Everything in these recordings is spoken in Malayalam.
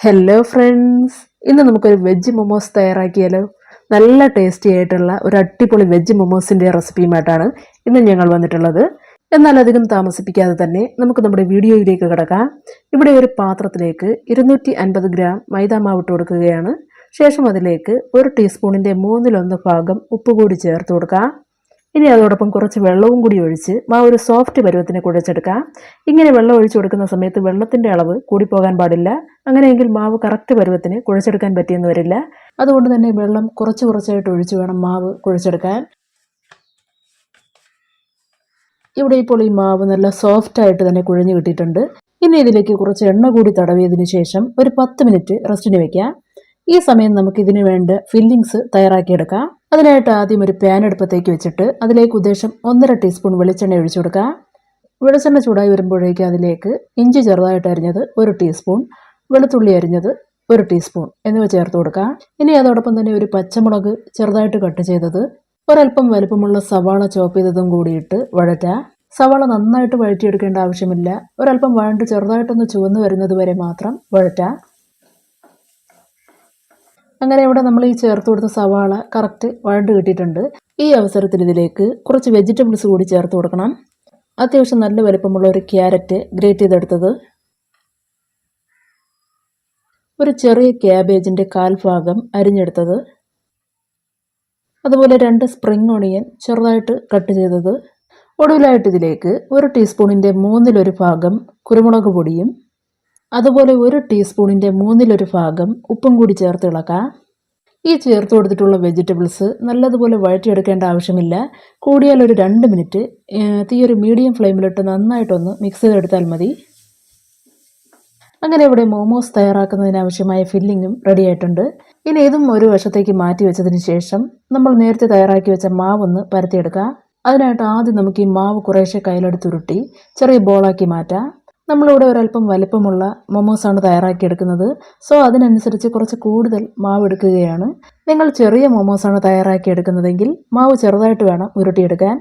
ഹലോ ഫ്രണ്ട്സ് ഇന്ന് നമുക്കൊരു വെജ് മൊമോസ് തയ്യാറാക്കിയാലോ? നല്ല ടേസ്റ്റി ആയിട്ടുള്ള ഒരു അടിപൊളി വെജ് മൊമോസിന്റെ റെസിപ്പിയുമായിട്ടാണ് ഇന്ന് ഞങ്ങൾ വന്നിട്ടുള്ളത്. എന്നാൽ അധികം താമസിപ്പിക്കാതെ തന്നെ നമുക്ക് നമ്മുടെ വീഡിയോയിലേക്ക് കിടക്കാം. ഇവിടെ ഒരു പാത്രത്തിലേക്ക് ഇരുന്നൂറ്റി അൻപത് ഗ്രാം മൈദ മാവിട്ട് കൊടുക്കുകയാണ്. ശേഷം അതിലേക്ക് ഒരു ടീസ്പൂണിന്റെ മൂന്നിലൊന്ന് ഭാഗം ഉപ്പ് കൂടി ചേർത്ത് കൊടുക്കാം. ഇനി അതോടൊപ്പം കുറച്ച് വെള്ളവും കൂടി ഒഴിച്ച് ആ ഒരു സോഫ്റ്റ് പരുവത്തിന് കുഴച്ചെടുക്കാം. ഇങ്ങനെ വെള്ളം ഒഴിച്ചു കൊടുക്കുന്ന സമയത്ത് വെള്ളത്തിന്റെ അളവ് കൂടിപ്പോകാൻ പാടില്ല. അങ്ങനെയെങ്കിൽ മാവ് കറക്റ്റ് പരുവത്തിന് കുഴച്ചെടുക്കാൻ പറ്റിയെന്ന് വരില്ല. അതുകൊണ്ട് തന്നെ വെള്ളം കുറച്ച് കുറച്ചായിട്ട് ഒഴിച്ച് വേണം മാവ് കുഴച്ചെടുക്കാൻ. ഇവിടെ ഇപ്പോൾ ഈ മാവ് നല്ല സോഫ്റ്റ് ആയിട്ട് തന്നെ കുഴഞ്ഞു കിട്ടിയിട്ടുണ്ട്. ഇനി ഇതിലേക്ക് കുറച്ച് എണ്ണ കൂടി തടവിയതിനു ശേഷം ഒരു പത്ത് മിനിറ്റ് റെസ്റ്റിന് വയ്ക്കാം ഈ സമയം നമുക്ക് ഇതിന് വേണ്ട ഫില്ലിങ്സ് തയ്യാറാക്കിയെടുക്കാം. അതിനായിട്ട് ആദ്യം ഒരു പാൻ അടുപ്പത്തേക്ക് വെച്ചിട്ട് അതിലേക്ക് ഉദ്ദേശം ഒന്നര ടീസ്പൂൺ വെളിച്ചെണ്ണ ഒഴിച്ചു കൊടുക്കുക. വെളിച്ചെണ്ണ ചൂടായി വരുമ്പോഴേക്ക് അതിലേക്ക് ഇഞ്ചി ചെറുതായിട്ട് അരിഞ്ഞത് ഒരു ടീസ്പൂൺ വെളുത്തുള്ളി അരിഞ്ഞത് ഒരു ടീസ്പൂൺ എന്നിവ ചേർത്ത് കൊടുക്കുക. ഇനി അതോടൊപ്പം തന്നെ ഒരു പച്ചമുളക് ചെറുതായിട്ട് കട്ട് ചെയ്തത് ഒരല്പം വലുപ്പമുള്ള സവാള ചോപ്പ് ചെയ്തതും കൂടിയിട്ട് വഴറ്റുക. സവാള നന്നായിട്ട് വഴറ്റിയെടുക്കേണ്ട ആവശ്യമില്ല. ഒരല്പം വഴണ്ട് ചെറുതായിട്ടൊന്ന് ചുവന്ന് വരുന്നത് വരെ മാത്രം വഴറ്റുക. അങ്ങനെ ഇവിടെ നമ്മൾ ഈ ചേർത്ത് കൊടുത്ത സവാള കറക്റ്റ് വഴണ്ട് കിട്ടിയിട്ടുണ്ട്. ഈ അവസരത്തിൽ ഇതിലേക്ക് കുറച്ച് വെജിറ്റബിൾസ് കൂടി ചേർത്ത് കൊടുക്കണം. അത്യാവശ്യം നല്ല വലുപ്പമുള്ള ഒരു ക്യാരറ്റ് ഗ്രേറ്റ് ചെയ്തെടുത്തത്. ഒരു ചെറിയ ക്യാബേജിന്റെ കാൽഭാഗം അരിഞ്ഞെടുത്തത്. അതുപോലെ രണ്ട് സ്പ്രിംഗ് ഓണിയൻ ചെറുതായിട്ട് കട്ട് ചെയ്തത്. ഒടുവിലായിട്ട് ഇതിലേക്ക് ഒരു ടീസ്പൂണിന്റെ മൂന്നിലൊരു ഭാഗം കുരുമുളക് പൊടിയും അതുപോലെ ഒരു ടീസ്പൂണിന്റെ മൂന്നിലൊരു ഭാഗം ഉപ്പും കൂടി ചേർത്ത് ഇളക്കാം. ഈ ചേർത്ത് കൊടുത്തിട്ടുള്ള വെജിറ്റബിൾസ് നല്ലതുപോലെ വഴറ്റിയെടുക്കേണ്ട ആവശ്യമില്ല. കൂടിയാൽ ഒരു രണ്ട് മിനിറ്റ്. തീ ഒരു മീഡിയം ഫ്ലെയിമിലിട്ട് നന്നായിട്ടൊന്ന് മിക്സ് ചെയ്തെടുത്താൽ മതി. അങ്ങനെ ഇവിടെ മോമോസ് തയ്യാറാക്കുന്നതിനാവശ്യമായ ഫില്ലിങ്ങും റെഡി ആയിട്ടുണ്ട്. ഇനി ഇതും ഒരു വശത്തേക്ക് മാറ്റി വെച്ചതിന് ശേഷം നമ്മൾ നേരത്തെ തയ്യാറാക്കി വെച്ച മാവൊന്ന് പരത്തിയെടുക്കാം. അതിനായിട്ട് ആദ്യം നമുക്ക് ഈ മാവ് കുറേശ്ശെ കയ്യിലെടുത്തുരുട്ടി ചെറിയ ബോളാക്കി മാറ്റാം. നമ്മളിവിടെ ഒരല്പം വലിപ്പമുള്ള മൊമോസാണ് തയ്യാറാക്കിയെടുക്കുന്നത്. സോ അതിനനുസരിച്ച് കുറച്ച് കൂടുതൽ മാവ് എടുക്കുകയാണ്. നിങ്ങൾ ചെറിയ മൊമോസാണ് തയ്യാറാക്കിയെടുക്കുന്നതെങ്കിൽ മാവ് ചെറുതായിട്ട് വേണം ഉരുട്ടിയെടുക്കാൻ.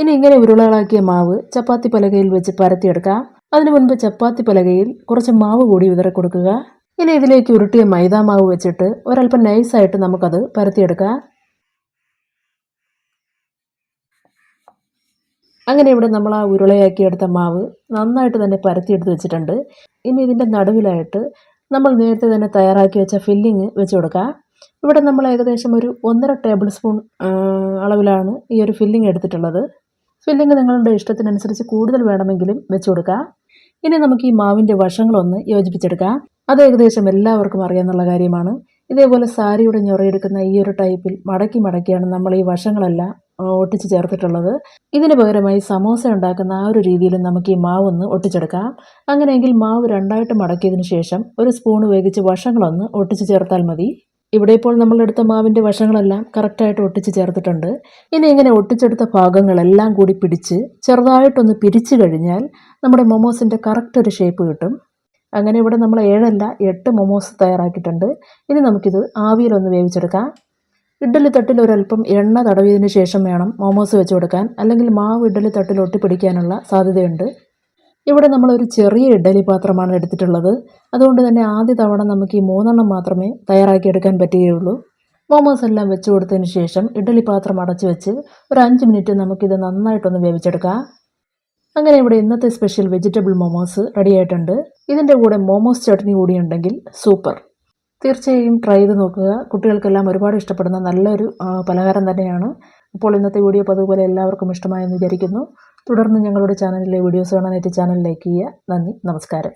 ഇനി ഇങ്ങനെ ഉരുളകളാക്കിയ മാവ് ചപ്പാത്തി പലകയിൽ വെച്ച് പരത്തിയെടുക്കാം. അതിനു മുൻപ് ചപ്പാത്തി പലകയിൽ കുറച്ച് മാവ് കൂടി വിതറി കൊടുക്കുക. ഇനി ഇതിലേക്ക് ഉരുട്ടിയ മൈദാ മാവ് വെച്ചിട്ട് ഒരല്പം നൈസായിട്ട് നമുക്കത് പരത്തിയെടുക്കാം. അങ്ങനെ ഇവിടെ നമ്മൾ ആ ഉരുളയാക്കി എടുത്ത മാവ് നന്നായിട്ട് തന്നെ പരത്തിയെടുത്ത് വെച്ചിട്ടുണ്ട്. ഇനി ഇതിന്റെ നടുവിലായിട്ട് നമ്മൾ നേരത്തെ തന്നെ തയ്യാറാക്കി വെച്ച ഫില്ലിങ് വെച്ച് കൊടുക്കുക ഇവിടെ നമ്മൾ ഏകദേശം ഒരു ഒന്നര ടേബിൾ സ്പൂൺ അളവിലാണ് ഈ ഒരു ഫില്ലിങ് എടുത്തിട്ടുള്ളത്. ഫില്ലിങ് നിങ്ങളുടെ ഇഷ്ടത്തിനനുസരിച്ച് കൂടുതൽ വേണമെങ്കിലും വെച്ച് കൊടുക്കുക ഇനി നമുക്ക് ഈ മാവിന്റെ വശങ്ങളൊന്ന് യോജിപ്പിച്ചെടുക്കാം. അത് ഏകദേശം എല്ലാവർക്കും അറിയാമെന്നുള്ള കാര്യമാണ്. ഇതേപോലെ സാരിയുടെ ഞൊറയെടുക്കുന്ന ഈ ഒരു ടൈപ്പിൽ മടക്കി മടക്കിയാണ് നമ്മൾ ഈ വശങ്ങളെല്ലാം ഒട്ടിച്ച് ചേർത്തിട്ടുള്ളത്. ഇതിന് പകരമായി സമോസ ഉണ്ടാക്കുന്ന ആ ഒരു രീതിയിൽ നമുക്ക് ഈ മാവ് ഒന്ന് ഒട്ടിച്ചെടുക്കാം. അങ്ങനെയെങ്കിൽ മാവ് രണ്ടായിട്ട് മടക്കിയതിന് ശേഷം ഒരു സ്പൂൺ ഉപയോഗിച്ച് വശങ്ങളൊന്ന് ഒട്ടിച്ച് ചേർത്താൽ മതി. ഇവിടെ ഇപ്പോൾ നമ്മൾ എടുത്ത മാവിന്റെ വശങ്ങളെല്ലാം കറക്റ്റായിട്ട് ഒട്ടിച്ച് ചേർത്തിട്ടുണ്ട്. ഇനി ഇങ്ങനെ ഒട്ടിച്ചെടുത്ത ഭാഗങ്ങളെല്ലാം കൂടി പിടിച്ച് ചെറുതായിട്ടൊന്ന് പിരിച്ചു കഴിഞ്ഞാൽ നമ്മുടെ മൊമോസിന്റെ കറക്റ്റ് ഒരു ഷേപ്പ് കിട്ടും. അങ്ങനെ ഇവിടെ നമ്മൾ ഏഴല്ല എട്ട് മൊമോസ് തയ്യാറാക്കിയിട്ടുണ്ട്. ഇനി നമുക്കിത് ആവിയിലൊന്ന് വേവിച്ചെടുക്കാം. ഇഡ്ഡലി തട്ടിൽ ഒരല്പം എണ്ണ തടവിയതിന് ശേഷം വേണം മോമോസ് വെച്ച് കൊടുക്കാൻ. അല്ലെങ്കിൽ മാവ് ഇഡ്ഡലി തട്ടിൽ ഒട്ടിപ്പിടിക്കാനുള്ള സാധ്യതയുണ്ട്. ഇവിടെ നമ്മളൊരു ചെറിയ ഇഡ്ഡലി പാത്രമാണ് എടുത്തിട്ടുള്ളത്. അതുകൊണ്ട് തന്നെ ആദ്യ തവണ നമുക്ക് ഈ മൂന്നെണ്ണം മാത്രമേ തയ്യാറാക്കിയെടുക്കാൻ പറ്റുകയുള്ളൂ. മോമോസ് എല്ലാം വെച്ച് കൊടുത്തതിന് ശേഷം ഇഡ്ഡലി പാത്രം അടച്ചു വെച്ച് ഒരു അഞ്ച് മിനിറ്റ് നമുക്കിത് നന്നായിട്ടൊന്ന് വേവിച്ചെടുക്കാം. അങ്ങനെ ഇവിടെ ഇന്നത്തെ സ്പെഷ്യൽ വെജിറ്റബിൾ മോമോസ് റെഡിയായിട്ടുണ്ട്. ഇതിന്റെ കൂടെ മോമോസ് ചട്നി കൂടി ഉണ്ടെങ്കിൽ സൂപ്പർ. തീർച്ചയായും ട്രൈ ചെയ്ത് നോക്കുക. കുട്ടികൾക്കെല്ലാം ഒരുപാട് ഇഷ്ടപ്പെടുന്ന നല്ലൊരു പലഹാരം തന്നെയാണ്. അപ്പോൾ ഇന്നത്തെ വീഡിയോ അതുപോലെ എല്ലാവർക്കും ഇഷ്ടമായെന്ന് വിചാരിക്കുന്നു. തുടർന്ന് ഞങ്ങളുടെ ചാനലിലെ വീഡിയോസ് കാണാനായിട്ട് ചാനൽ ലൈക്ക് ചെയ്യുക. നന്ദി. നമസ്കാരം.